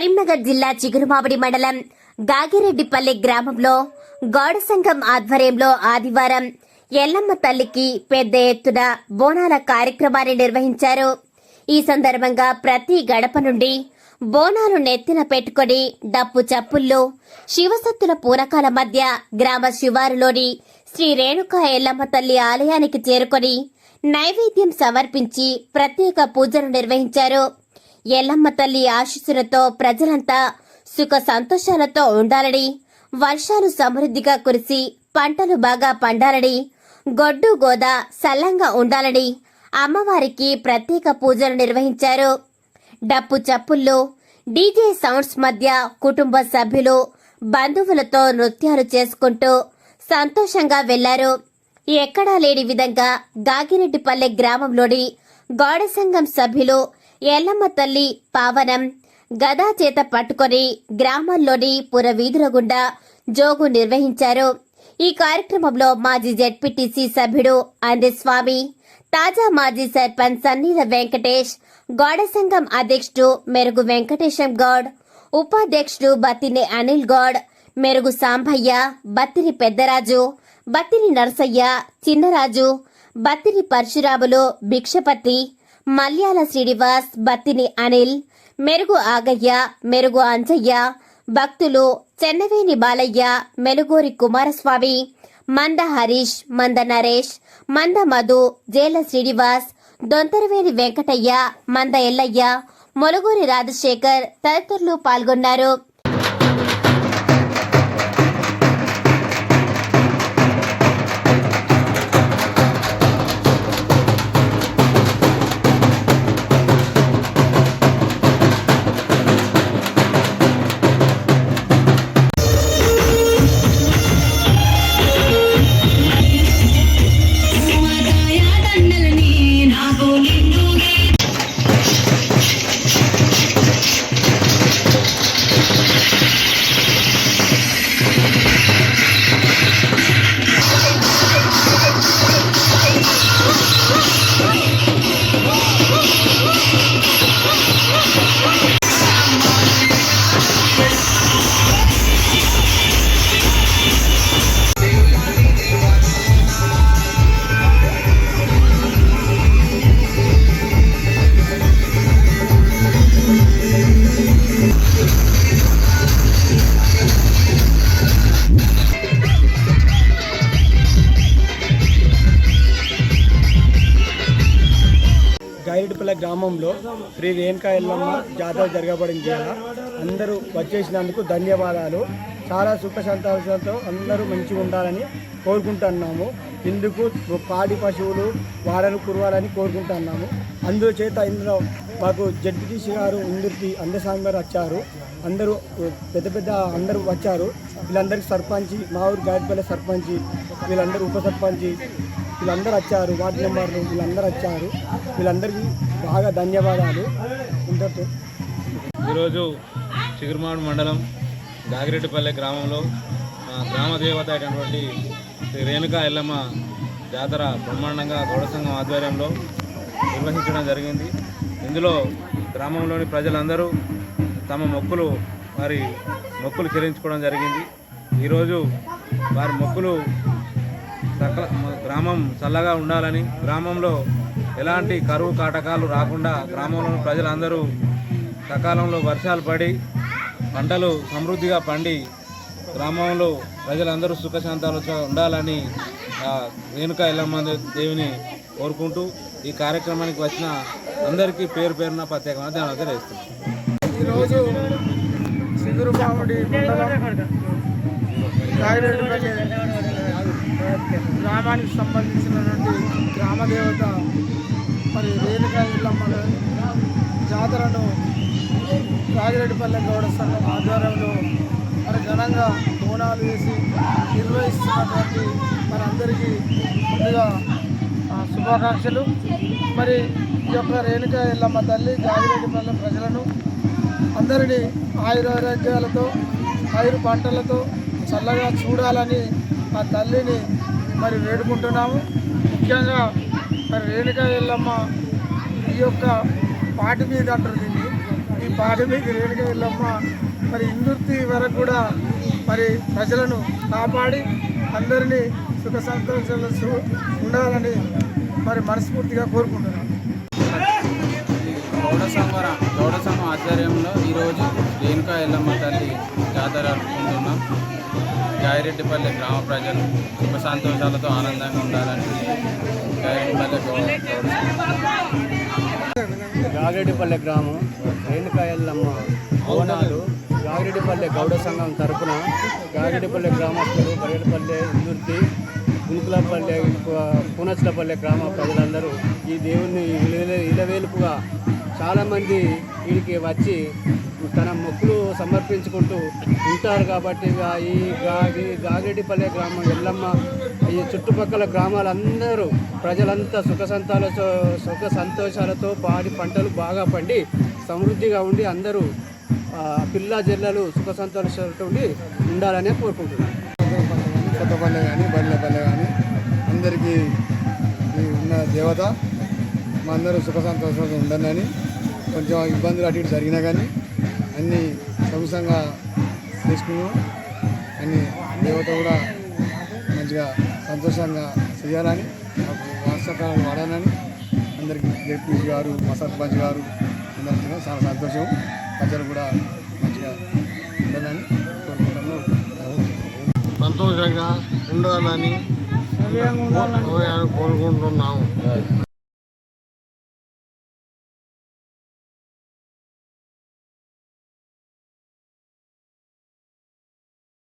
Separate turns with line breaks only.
కరీంనగర్ జిల్లా చిగురుమామిడి మండలం గాగిరెడ్డిపల్లి గ్రామంలో గౌడ సంఘం ఆధ్వర్యంలో ఆదివారం ఎల్లమ్మ తల్లికి పెద్ద ఎత్తున బోనాల కార్యక్రమాన్ని నిర్వహించారు. ఈ సందర్భంగా ప్రతి గడప నుండి బోనాలు నెత్తిన పెట్టుకొని డప్పు చప్పుల్లో శివసత్తుల పూరకాల మధ్య గ్రామ శివారులోని శ్రీ రేణుకా ఎల్లమ్మ తల్లి ఆలయానికి చేరుకొని నైవేద్యం సమర్పించి ప్రత్యేక పూజలు నిర్వహించారు. ఎల్లమ్మ తల్లి ఆశీస్సులతో ప్రజలంతా సుఖ సంతోషాలతో ఉండాలని వర్షాలు సమృద్ధిగా కురిసి పంటలు బాగా పండాలని గొడ్డు గోద సల్లంగా ఉండాలని అమ్మవారికి ప్రత్యేక పూజలు నిర్వహించారు. డప్పు చప్పుల్లో డీజే సౌండ్స్ మధ్య కుటుంబ సభ్యులు బంధువులతో నృత్యాలు చేసుకుంటూ సంతోషంగా వెళ్ళారు. ఎక్కడా లేని విధంగా గాగిరెడ్డిపల్లె గ్రామంలోని గౌడ సంఘం సభ్యులు ఎల్లమ్మ తల్లి పావనం గదా చేత పట్టుకొని గ్రామంలోని పురవీధుల గుండా జోగు నిర్వహించారు. ఈ కార్యక్రమంలో మాజీ జెడ్పీటీసీ సభ్యుడు అందస్వామి తాజా మాజీ సర్పంచ్ సన్నీల వెంకటేష్ గౌడ సంఘం అధ్యక్షుడు మెరుగు వెంకటేశం గౌడ్ ఉపాధ్యక్షుడు బత్తిని అనిల్ గౌడ్ మెరుగు సాంభయ్య బత్తిని పెద్దరాజు బత్తిని నరసయ్య చిన్నరాజు బత్తిని పరశురాములు భిక్షపతి మల్యాల శ్రీనివాస్ బత్తిని అనిల్ మెరుగు ఆగయ్య మెరుగు అంజయ్య భక్తులు చెన్నవేని బాలయ్య మెలుగూరి కుమారస్వామి మంద హరీష్ మంద నరేష్ మంద మధు జేల శ్రీనివాస్ దొంతరవేని వెంకటయ్య మంద ఎల్లయ్య మొలుగూరి రాజశేఖర్ తదితరులు పాల్గొన్నారు.
గైరెడ్డిపల్లె గ్రామంలో శ్రీ రేణుకా ఎల్లమ్మ జాతర జరగబడింది కదా. అందరూ వచ్చేసినందుకు ధన్యవాదాలు. చాలా సుఖ సంతోషాలతో అందరూ మంచిగా ఉండాలని కోరుకుంటున్నాము. ఇందుకు పాడి పశువులు వాడను కురవాలని కోరుకుంటున్నాము. అందుచేత ఇందులో మాకు జడ్పీటీసీ గారు ఇందుకి అందస్వామి గారు వచ్చారు. అందరూ పెద్ద పెద్ద అందరూ వచ్చారు. వీళ్ళందరికీ సర్పంచి మా ఊరు గాయపల్లె సర్పంచి వీళ్ళందరూ ఉప సర్పంచి వీళ్ళందరూ వచ్చారు వార్డు మెంబర్లు వీళ్ళందరూ వచ్చారు. వీళ్ళందరికీ బాగా ధన్యవాదాలు. ఇంతతో
ఈరోజు చిగురుమాడు మండలం దాగిరెడ్డిపల్లె గ్రామంలో మా గ్రామ దేవత అయినటువంటి శ్రీ రేణుకా ఎల్లమ్మ జాతర బ్రహ్మాండంగా గౌడ సంఘం ఆధ్వర్యంలో నిర్వహించడం జరిగింది. ఇందులో గ్రామంలోని ప్రజలందరూ తమ మొక్కులు వారి మొక్కులు చెల్లించుకోవడం జరిగింది. ఈరోజు వారి మొక్కులు సకల గ్రామం చల్లగా ఉండాలని గ్రామంలో ఎలాంటి కరువు కాటకాలు రాకుండా గ్రామంలోని ప్రజలందరూ సకాలంలో వర్షాలు పడి పంటలు సమృద్ధిగా పండి గ్రామంలో ప్రజలందరూ సుఖశాంతాలతో ఉండాలని రేణుకా ఎల్లమ్మ దేవిని కోరుకుంటూ ఈ కార్యక్రమానికి వచ్చిన అందరికీ పేరు పేరున ప్రత్యేకమైన ధన్యవాదాలు తెలియజేస్తున్నాను.
ఈరోజు సిగురుమామిడి మండలం గ్రామానికి సంబంధించినటువంటి గ్రామదేవత మరి రేణుకా ఇల్లమ్మ జాతరను రాజిరెడ్డిపల్లె గౌడ సంఘం ఆధ్వర్యంలో మరి ఘనంగా బోనాలు వేసి నిర్వహిస్తున్నటువంటి మరి అందరికీ ముందుగా శుభాకాంక్షలు. మరి ఈ యొక్క రేణుకా ఎల్లమ్మ తల్లి గాగిరెడ్డిపల్లె ప్రజలను అందరినీ ఆయురారోగ్యాలతో ఆయురు పంటలతో చల్లగా చూడాలని ఆ తల్లిని మరి వేడుకుంటున్నాము. ముఖ్యంగా మరి రేణుకా ఎల్లమ్మ ఈ యొక్క పాటి మీద అంటారు
ఈ పాటి మీద రేణుక వెళ్ళమ్మ మరి ఇందుర్తి వరకు కూడా మరి ప్రజలను కాపాడి అందరినీ సుఖ సంతోషాలు ఉండాలని మరి మనస్ఫూర్తిగా కోరుకుంటున్నాను
గౌడ సంవర గౌడ సంఘం ఆధ్వర్యంలో ఈరోజు రేణుకా ఎల్లమ్మ తల్లి జాతర జరుపుకుంటున్నాం. గాయరెడ్డిపల్లి గ్రామ ప్రజలు సుఖ సంతోషాలతో ఆనందంగా ఉండాలని గాయరెడ్డిపల్లి
గాగిరెడ్డిపల్లె గ్రామం రేణుకాయల్లమ్మ బోనాలు గాగిరెడ్డిపల్లె గౌడ సంఘం తరపున గాగిరెడ్డిపల్లె గ్రామస్తులు బరేడుపల్లె ఇందుర్తి గుంకులపల్లె పూనచ్లపల్లె గ్రామ ప్రజలందరూ ఈ దేవుణ్ణి ఇలవేలుపుగా చాలామంది వీడికి వచ్చి తన మొక్కులు సమర్పించుకుంటూ ఉంటారు కాబట్టి ఈ గాగి గాగిరెడ్డిపల్లె గ్రామం ఎల్లమ్మ ఈ చుట్టుపక్కల గ్రామాలందరూ ప్రజలంతా సుఖ సంతాలతో సుఖ సంతోషాలతో పాడి పంటలు బాగా పండి సమృద్ధిగా ఉండి అందరూ పిల్లా పిల్ల జిల్లలు సుఖ సంతోషాలతో ఉండి ఉండాలనే కోరుకుంటున్నాను.
కొత్తపల్లె కానీ బల్లెపల్లె కానీ అందరికీ ఉన్న దేవత మా అందరూ సుఖ సంతోషాలు ఉండాలని కొంచెం ఇబ్బందులు అటు ఇటు జరిగినా కానీ అన్నీ సొగసంగా చేసుకున్నాం అన్ని దేవత కూడా మంచిగా సంతోషంగా చేయాలని మాకు వార్షకాలను వాడాలని అందరికీ జడ్పీసీ గారు మా సర్పంచ్ గారు అందరికీ చాలా సంతోషం. ప్రజలు కూడా మంచిగా ఉండాలని కోరుకుంటాము
సంతోషంగా ఉండాలని కోరుకుంటున్నాము.